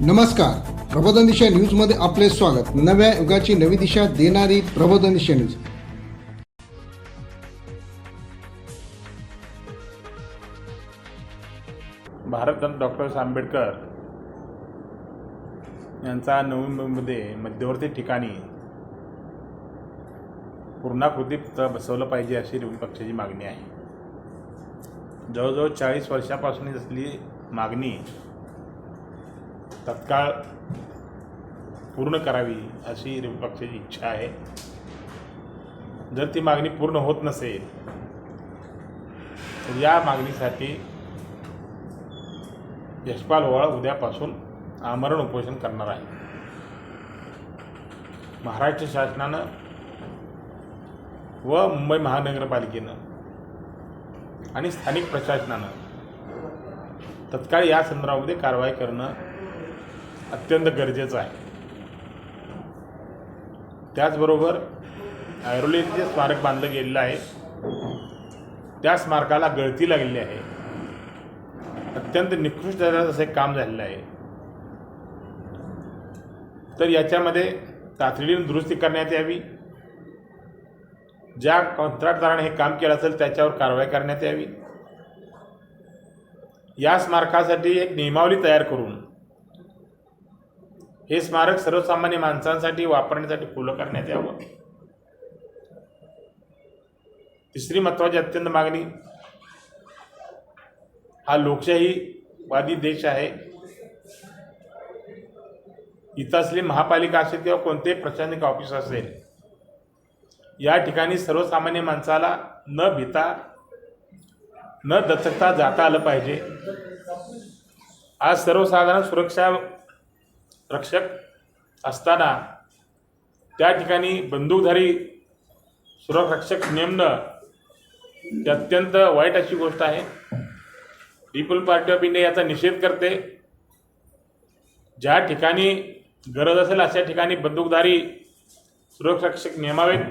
नमस्कार. प्रबोधन दिशा न्यूजमध्ये आपले स्वागत. नव्या युगाची नवी दिशा देणारी प्रबोधन दिशा न्यूज. भारतरत्न डॉक्टर आंबेडकर यांचा नवी मुंबईमध्ये मध्यवर्ती ठिकाणी पूर्णाकृती पुतळा बसवलं पाहिजे अशी विरोधी पक्षाची मागणी आहे. जवळजवळ चाळीस वर्षापासून असलेली मागणी तत्काळ पूर्ण करावी अशी विरोधी पक्षाची इच्छा आहे. जर ती मागणी पूर्ण होत नसेल तर या मागणीसाठी यशपाल ओवाळ उद्यापासून आमरण उपोषण करणार आहे. महाराष्ट्र शासनानं व मुंबई महानगरपालिकेनं आणि स्थानिक प्रशासनानं तत्काळ या संदर्भामध्ये कारवाई करणं अत्यंत गरजेचं आहे. त्याचबरोबर ऐरोलीत जे स्मारक बांधलं गेलेलं आहे त्या स्मारकाला गळती लागलेली आहे. अत्यंत निकृष्ट असे एक काम झालेलं आहे. तर याच्यामध्ये तातडीने दुरुस्ती करण्यात यावी. ज्या कंत्राटदाराने हे काम केलं असेल त्याच्यावर कारवाई करण्यात यावी. या स्मारकासाठी एक नियमावली तयार करून हे स्मारक सर्वसामान्य माणसांसाठी वापरण्यासाठी खुलं करण्यात यावं. तिसरी महत्त्वाची अत्यंत मागणी हा लोकशाहीवादी देश आहे. इथं असली महापालिका असेल किंवा कोणतेही प्रशासनिक ऑफिस असेल या ठिकाणी सर्वसामान्य माणसाला न भिता न दचकता जाता आलं पाहिजे. आज सर्वसाधारण सुरक्षा रक्षक असताना त्या ठिकाणी बंदूकधारी सुरक्षक नेमणं ही अत्यंत वाईट अशी गोष्ट आहे. पीपल पार्टी ऑफ इंडिया याचा निषेध करते. ज्या ठिकाणी गरज असेल अशा ठिकाणी बंदूकधारी सुरक्षक नेमावेत.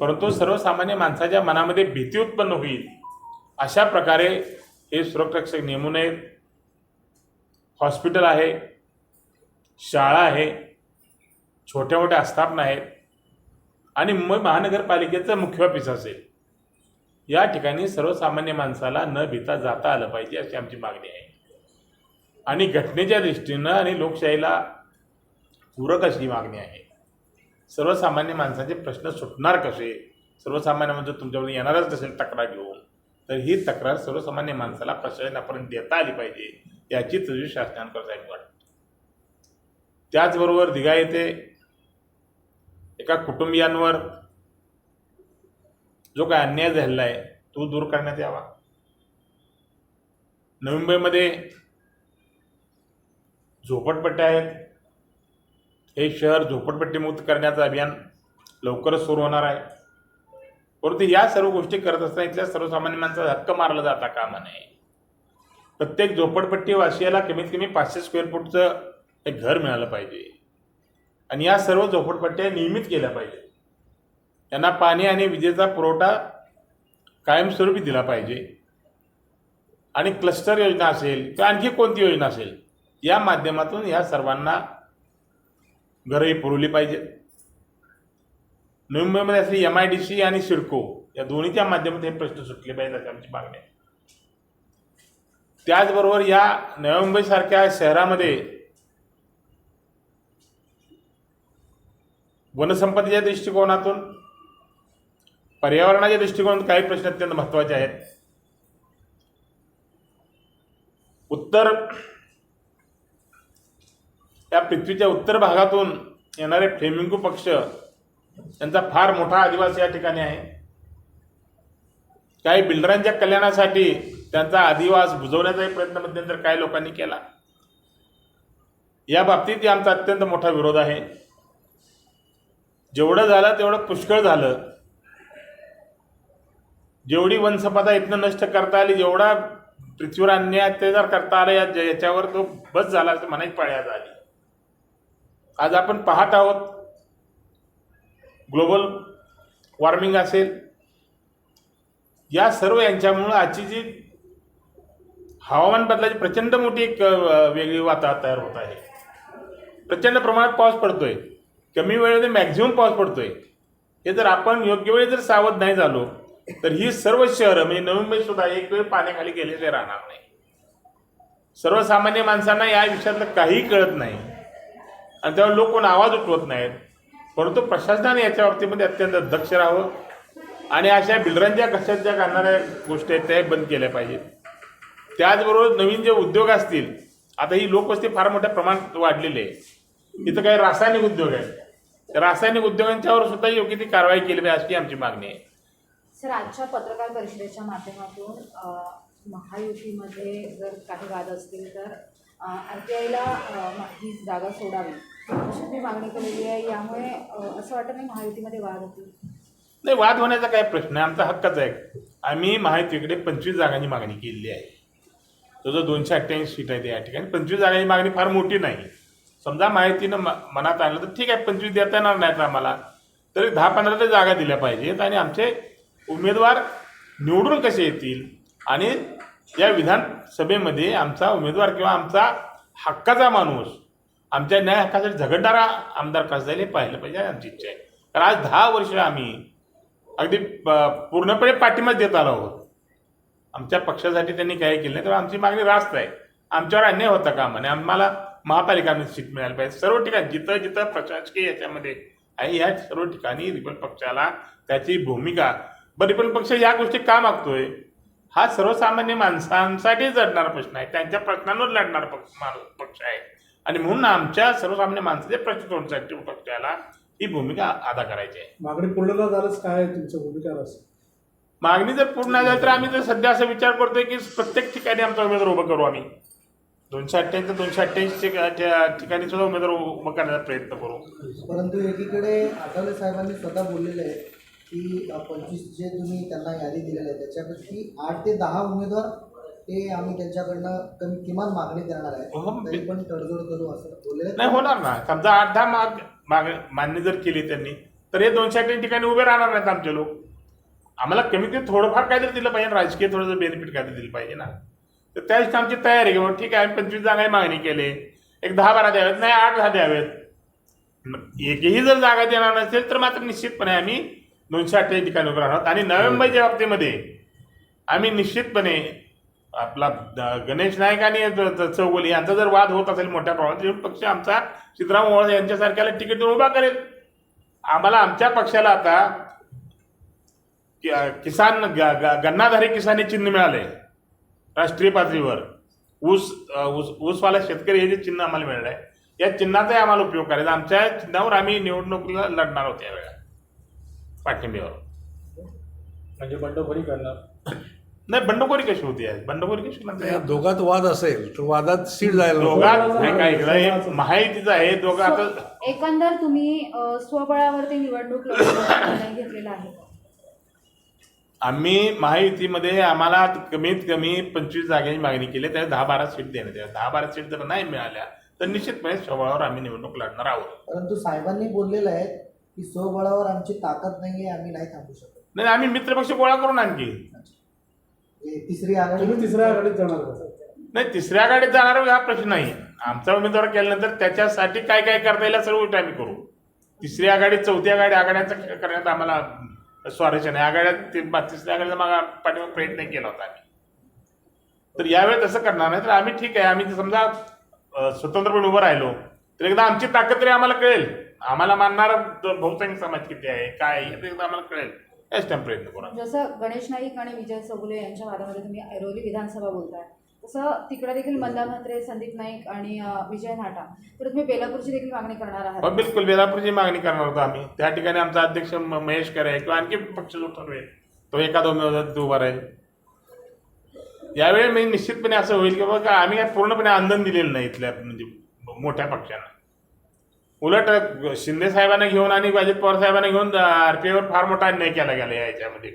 परंतु सर्वसामान्य माणसाच्या मनामध्ये भीती उत्पन्न होईल. अशा प्रकारे हे सुरक्षक नेमू नयेत. हॉस्पिटल आहे. शाळा आहे छोट्या मोठ्या आस्थापना आहेत आणि मुंबई महानगरपालिकेचं मुख्य ऑफिस असेल. या ठिकाणी सर्वसामान्य माणसाला न भिता जाता आलं पाहिजे अशी आमची मागणी आहे. आणि घटनेच्या दृष्टीनं आणि लोकशाहीला पूरक अशी मागणी आहे. सर्वसामान्य माणसाचे प्रश्न सुटणार कसे? सर्वसामान्य म्हणजे तुमच्याकडून येणारच नसेल तक्रार घेऊन तर ही तक्रार सर्वसामान्य माणसाला प्रशासनापर्यंत देता आली पाहिजे याची तुझी शासनाकडे साहेब वाटते. त्याचबरोबर दिघा येथे एका कुटुंबियांवर जो काय अन्याय झालेला आहे तो दूर करण्यात यावा. नवी मुंबईमध्ये झोपडपट्ट्या आहेत. हे शहर झोपडपट्टीमुक्त करण्याचं अभियान लवकरच सुरू होणार आहे. परंतु या सर्व गोष्टी करत असताना इथल्या सर्वसामान्य माणसाचा हक्क मारला जाता कामा नये. प्रत्येक झोपडपट्टी वासियाला कमीत कमी पाचशे स्क्वेअर फूटचं एक घर मिळालं पाहिजे. आणि या सर्व झोपडपट्ट्या नियमित केल्या पाहिजे त्यांना पाणी आणि विजेचा पुरवठा कायमस्वरूपी दिला पाहिजे. आणि क्लस्टर योजना असेल किंवा आणखी कोणती योजना असेल या माध्यमातून या सर्वांना घरंही पुरवली पाहिजेत. नवी मुंबईमध्ये असली एम आय डी सी आणि सिडको या दोन्हीच्या माध्यमातून हे प्रश्न सुटले पाहिजेत अशी आमची मागणी आहे. त्याचबरोबर या नवी मुंबईसारख्या शहरामध्ये वनसंपत्तीच्या दृष्टिकोनातून पर्यावरणाच्या दृष्टिकोनातून काही प्रश्न अत्यंत महत्त्वाचे आहेत. उत्तर या पृथ्वीच्या उत्तर भागातून येणारे फ्लेमिंगो पक्ष यांचा फार मोठा आदिवासी या ठिकाणी आहे. काही बिल्डरांच्या कल्याणासाठी त्यांचा आदिवास बुजवण्याचाही प्रयत्न मध्यंतर काही लोकांनी केला. या बाबतीत आमचा अत्यंत मोठा विरोध आहे. जेवढं झालं तेवढं पुष्कळ झालं. जेवढी वंशपदा इथनं नष्ट करता आली जेवढा पृथ्वीवर अन्याय अत्याचार करता आला या याच्यावर तो बस झाला असं म्हणायची पाळ्यात आली. आज आपण पाहत आहोत ग्लोबल वॉर्मिंग असेल या सर्व यांच्यामुळं आजची जी हवामान बदलाची प्रचंड मोठी एक वेगळी वातावरण तयार होत आहे. प्रचंड प्रमाणात पाऊस पडतोय. कमी वेळेमध्ये मॅक्झिमम पाऊस पडतोय. हे जर आपण योग्य वेळी जर सावध नाही झालो तर ही सर्व शहरं म्हणजे नवी मुंबई सुद्धा एक वेळ पाण्याखाली गेलेले राहणार नाही. सर्वसामान्य माणसांना या विषयातलं काहीही कळत नाही. आणि त्यावर लोक कोण आवाज उठवत नाहीत. परंतु प्रशासनाने याच्या बाबतीमध्ये अत्यंत दक्ष राहावं. आणि अशा बिल्डरांच्या कशात ज्या घालणाऱ्या गोष्टी आहेत त्या बंद केल्या पाहिजेत. त्याचबरोबर नवीन जे उद्योग असतील आता ही लोकवस्ती फार मोठ्या प्रमाणात वाढलेली आहे. इथं काही रासायनिक उद्योग आहेत. रासायनिक उद्योगांच्यावर सुद्धा योग्य ती कारवाई केली पाहिजे अशी आमची मागणी आहे. सर आजच्या पत्रकार परिषदेच्या माध्यमातून महायुतीमध्ये जर काही वाद असतील तर आर टी आयला ही जागा सोडावी अशी तुम्ही मागणी केलेली आहे. यामुळे असं वाटत नाही महायुतीमध्ये वाद होतील? नाही वाद होण्याचा काय प्रश्न आहे आमचा हक्कच आहे. आम्ही महायुतीकडे पंचवीस जागांची मागणी केलेली आहे. तो जो दोनशे अठ्ठ्याऐंशी सीट आहे या ठिकाणी पंचवीस जागांची मागणी फार मोठी नाही. समजा माहितीनं म- मनात आणलं तर ठीक आहे पंचवीस देता येणार नाहीत आम्हाला. तरी दहा पंधरा तरी जागा दिल्या पाहिजेत आणि आमचे उमेदवार निवडून कसे येतील? आणि या विधानसभेमध्ये आमचा उमेदवार किंवा आमचा हक्काचा माणूस आमच्या न्याय हक्कासाठी झगडणारा आमदार कसं जाईल हे पाहिलं पाहिजे आमची इच्छा आहे. कारण आज दहा वर्ष आम्ही अगदी प- पूर्णपणे पाठिंबा देत आलो आहोत. आमच्या पक्षासाठी त्यांनी काही केलं नाही तर आमची मागणी रास्त आहे. आमच्यावर अन्याय होता का म्हणे आम्हाला महापालिकांमध्ये सीट मिळाली पाहिजे. सर्व ठिकाणी जिथं जिथं प्रशासकीय याच्यामध्ये आहे या सर्व ठिकाणी रिपब्लिक पक्षाला त्याची भूमिका बरं रिपब्लिक पक्ष या गोष्टी का मागतोय? हा सर्वसामान्य माणसांसाठी लढणारा प्रश्न आहे. त्यांच्या प्रश्नांवर लढणारा पक्ष पक्ष आहे. आणि म्हणून आमच्या सर्वसामान्य माणसाच्या प्रश्न सोडण्यासाठी पक्षाला ही भूमिका अदा करायची आहे. मागणी पूर्ण झालंच काय तुमचं भूमिका मागणी जर पूर्ण झाली तर आम्ही तर सध्या असा विचार करतोय की प्रत्येक ठिकाणी आमचा उमेदवार उभं करू आम्ही. दोनशे अठ्ठ्याऐंशी दोनशे अठ्ठ्याऐंशी ठिकाणी सुद्धा उमेदवार उभं करण्याचा प्रयत्न करू. परंतु एकीकडे आठवले साहेबांनी स्वतः बोललेले आहे की पंचवीस जे तुम्ही त्यांना यादी दिलेली आहे त्याच्यापैकी आठ ते दहा उमेदवार ते आम्ही त्यांच्याकडनं कमी किमान मागणी करणार हो, आहे तरी पण तडजोड करू असं बोललेले. नाही होणार ना. समजा आठ दहा माग माग मान्य जर केली त्यांनी तर हे दोनशे अठ्ठ्याऐंशी ठिकाणी उभे राहणार नाहीत आमचे लोक. आम्हाला कमीत कमी थोडंफार काहीतरी दिलं पाहिजे राजकीय थोडंसं बेनिफिट काहीतरी दिलं पाहिजे ना. तर त्याच आमची तयारी घेऊन ठीक आहे आम्ही पंचवीस जागा मागणी केली. एक दहा बारा द्यावेत नाही आठ दहा द्यावेत. एकही जर जागा देणार नसेल तर मात्र निश्चितपणे आम्ही दोनशे अठ्ठावीस ठिकाणी उभं राहणार. आणि नोव्हेंबरच्या बाबतीमध्ये आम्ही निश्चितपणे आपला द- गणेश नाईक आणि चौगुले यांचा जर वाद होत असेल मोठ्या प्रमाणात तर पक्ष आमचा सिद्धराम ओळ यांच्यासारख्याला तिकीट देऊन उभा करेल. आम्हाला आमच्या पक्षाला आता किसान ग- ग- गन्नाधारी किसानी चिन्ह मिळाले राष्ट्रीय पातळीवर. ऊस ऊस ऊसवाला शेतकरी हे जे चिन्ह आम्हाला मिळालं आहे या चिन्हाचाही आम्हाला उपयोग करायचा. आमच्या चिन्हावर आम्ही निवडणुकीला लढणार आहोत यावेळेला पाठिंब्यावर. म्हणजे बंडखोरी करणार. नाही बंडखोरी कशी होती आहे बंडखोरी कशी या होते दोघात वाद असेल तर वादात सीट जायला. दोघात ऐकलं हे माहितीचं आहे दोघं आता एकंदर तुम्ही स्वबळावरती निवडणूक लढवण्याचा निर्णय घेतलेला आहे? आम्ही महायुतीमध्ये आम्हाला कमीत कमी पंचवीस जागांची मागणी केली त्यात दहा बारा सीट देण्यात याव्या दहा बारा सीट जर नाही मिळाल्या तर निश्चितपणे स्वबळावर आम्ही निवडणूक लढणार आहोत. परंतु साहेबांनी बोललेलं आहे की स्वबळावर आमची ताकद नाहीये आम्ही नाही थांबू शकत. नाही आम्ही मित्रपक्ष गोळा करून आणखी. हे तिसरी आघाडी तिसऱ्या आघाडीत जाणार का? नाही तिसऱ्या गाडीत जाणार हा प्रश्न नाही. आमचा उमेदवार केल्यानंतर त्याच्यासाठी काय काय करता येईल या सर्व आम्ही करू. तिसरी आघाडी चौथी आघाडी आघाड्यांचा करण्यात आम्हाला स्वारस्य नाही. आघाड्यात ते बा- तिसऱ्या आघाडीचा मागा प्रयत्न केला होता आम्ही. तर यावेळी तसं करणार नाही. तर आम्ही ठीक आहे. आम्ही समजा स्वतंत्रपणे उभं राहिलो तर एकदा आमची ताकद तरी आम्हाला कळेल. आम्हाला मानणार बहुसंख्य समाज किती आहे काय आहे हे एकदा आम्हाला कळेल. याच टाइम प्रयत्न करू. जसं गणेश नाईक आणि विजय चौगुले यांच्या वादामध्ये तुम्ही ऐरोली विधानसभा बोलताय. तसं तिकडे देखील मंदा म्हात्रे संदीप नाईक आणि विजय नाटा तर तुम्ही बेलापूरची देखील मागणी करणार आहात. हो, बिलकुल. बेलापूरची मागणी करणार होतो आम्ही. त्या ठिकाणी आमचा अध्यक्ष महेश करे किंवा आणखी पक्ष जो ठरवेल तो एखादा उमेदवार उभा राहील. यावेळी मी निश्चितपणे असं होईल की बघा आम्ही पूर्णपणे आंदोलन दिलेलं नाही इथल्या म्हणजे मोठ्या पक्षांना. उलट शिंदे साहेबांना घेऊन आणि अजित पवार साहेबांना घेऊन आर पी आयवर फार मोठा अन्याय केला गेला याच्यामध्ये.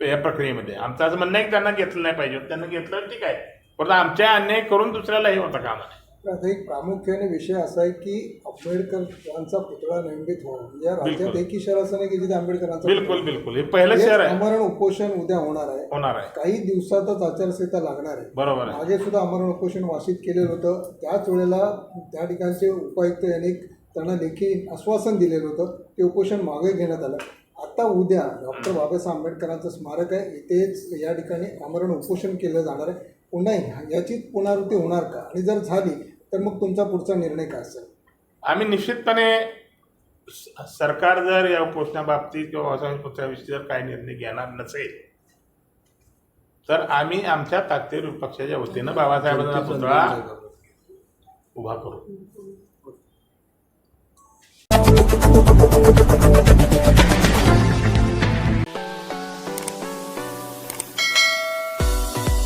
या प्रक्रियेमध्ये. आमचं असं म्हणणं आहे की त्यांना घेतलं नाही पाहिजे. त्यांना घेतलं ठीक आहे. परंतु आमच्या अन्याय करून दुसऱ्याला हे होता कामा नाही आता एक प्रामुख्याने विषय असा आहे की आंबेडकरांचा पुतळा निर्मित व्हावा म्हणजे या राज्यात. एकही शहर असं नाही की जिथे आंबेडकरांचा बिलकुल बिलकुल. हे पहिलं हे शहर आहे. आमरण उपोषण उद्या होणार आहे. होणार आहे. काही दिवसातच आचारसंहिता लागणार आहे. बरोबर आहे. मागे सुद्धा आमरण उपोषण वासित केलेलं होतं. त्याच वेळेला त्या ठिकाणचे उपायुक्त यांनी त्यांना लेखी आश्वासन दिलेलं होतं. ते उपोषण मागे घेण्यात आलं. आता उद्या डॉक्टर बाबासाहेब आंबेडकरांचं स्मारक आहे. इथेच या ठिकाणी आमरण उपोषण केलं जाणार आहे. पुन्हा याची पुनरावृत्ती होणार का? आणि जर झाली तर मग तुमचा पुढचा निर्णय काय असेल? आम्ही निश्चितपणे सरकार जर या उपोषणाबाबतीत किंवा पुस्तकाविषयी जर काही निर्णय घेणार नसेल तर आम्ही आमच्या ताकदीर पक्षाच्या वतीनं बाबासाहेबांचा पुतळा उभा करू.